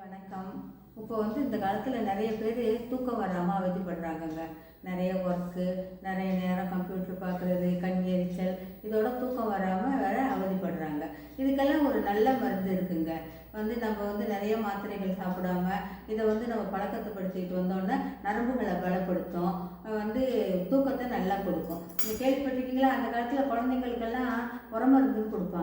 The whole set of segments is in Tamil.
வணக்கம். இப்போ வந்து இந்த காலத்தில் நிறைய பேர் தூக்கம் வராமல் அவதிப்படுறாங்கங்க நிறைய ஒர்க்கு நிறைய நேரம் கம்ப்யூட்டர் பார்க்குறது கண் எரிச்சல் இதோட தூக்கம் வராமல் வேற அவதிப்படுறாங்க. இதுக்கெல்லாம் ஒரு நல்ல மருந்து இருக்குங்க. வந்து நம்ம வந்து நிறைய மாத்திரைகள் சாப்பிடாம இதை வந்து நம்ம பழக்கத்தைப்படுத்திட்டு வந்தோன்னே நரம்புகளை பலப்படுத்தும். வந்து தூக்கத்தை நல்லா கொடுக்கும். நீங்கள் கேள்விப்பட்டிருக்கீங்களா? அந்த காலத்தில் குழந்தைங்களுக்கெல்லாம் உரமருந்து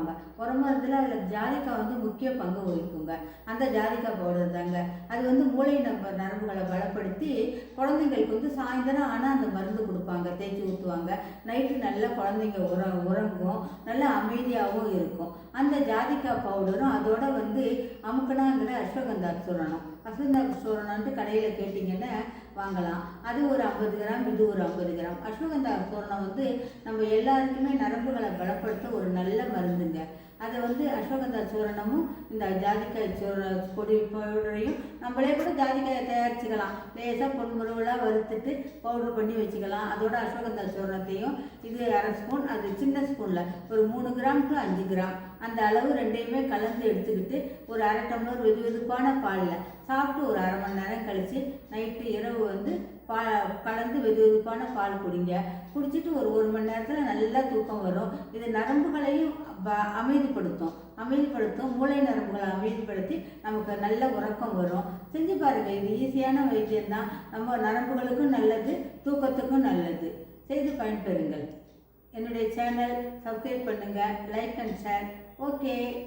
போடுவாங்க. உரமருந்தில் அதில் ஜாதிக்காய் வந்து முக்கிய பங்கு வகிக்குங்க. அந்த ஜாதிக்காய் பவுடர் தாங்க அது வந்து மூளை நம்ப நரம்புகளை பலப்படுத்தி குழந்தைங்களுக்கு வந்து சாயந்தரம் ஆனால் அந்த மருந்து கொடுப்பாங்க. தேய்ச்சி ஊற்றுவாங்க நைட்டு நல்லா குழந்தைங்க உர உறங்கும். நல்லா அமைதியாகவும் இருக்கும். அந்த ஜாதிக்காய் பவுடரும் அதோட வந்து அமுக்கணாங்கிற அஸ்வகந்தா சூரணம். அஸ்வகந்தா சூரணம்ட்டு கடையில் கேட்டிங்கன்னா வாங்கலாம். அது ஒரு ஐம்பது கிராம் இது ஒரு ஐம்பது கிராம். அஸ்வகந்தா சூரணம் வந்து நம்ம எல்லாருக்குமே நரம்புகளை பலப்படுத்த நல்ல மருந்துங்க. அதை வந்து அஸ்வகந்தா சூரணமும் இந்த ஜாதிக்காய் சூர பொடி பவுடரையும் நம்மளே கூட ஜாதிக்காயை தயாரிச்சுக்கலாம். லேசாக பொன்முருவலாக வறுத்துட்டு பவுடர் பண்ணி வச்சுக்கலாம். அதோட அஸ்வகந்தா சூரணத்தையும் இது அரை ஸ்பூன் அது சின்ன ஸ்பூனில் ஒரு மூணு கிராம் டு அஞ்சு கிராம். அந்த அளவு ரெண்டையுமே கலந்து எடுத்துக்கிட்டு ஒரு அரை டம்ளர் வெது வெதுப்பான பாலில் சாப்பிட்டு ஒரு அரை மணி நேரம் கழித்து நைட்டு இரவு வந்து பா கலந்து வெது வெதுப்பான பால் குடிங்க. குடிச்சிட்டு ஒரு ஒரு மணி நேரத்தில் நல்லா தூக்கம் வரும். இது நரம்புகளையும் ப- அமைதிப்படுத்தும். அமைதிப்படுத்தும். மூளை நரம்புகளை அமைதிப்படுத்தி நமக்கு நல்ல உறக்கம் வரும். செஞ்சு பாருங்கள் இது ஈஸியான வைத்தியம் தான் நம்ம நரம்புகளுக்கும் நல்லது தூக்கத்துக்கும் நல்லது. செய்து பயன்பெறுங்கள். என்னுடைய சேனல் சப்ஸ்கிரைப் பண்ணுங்கள் லைக் அண்ட் ஷேர். ஓகே.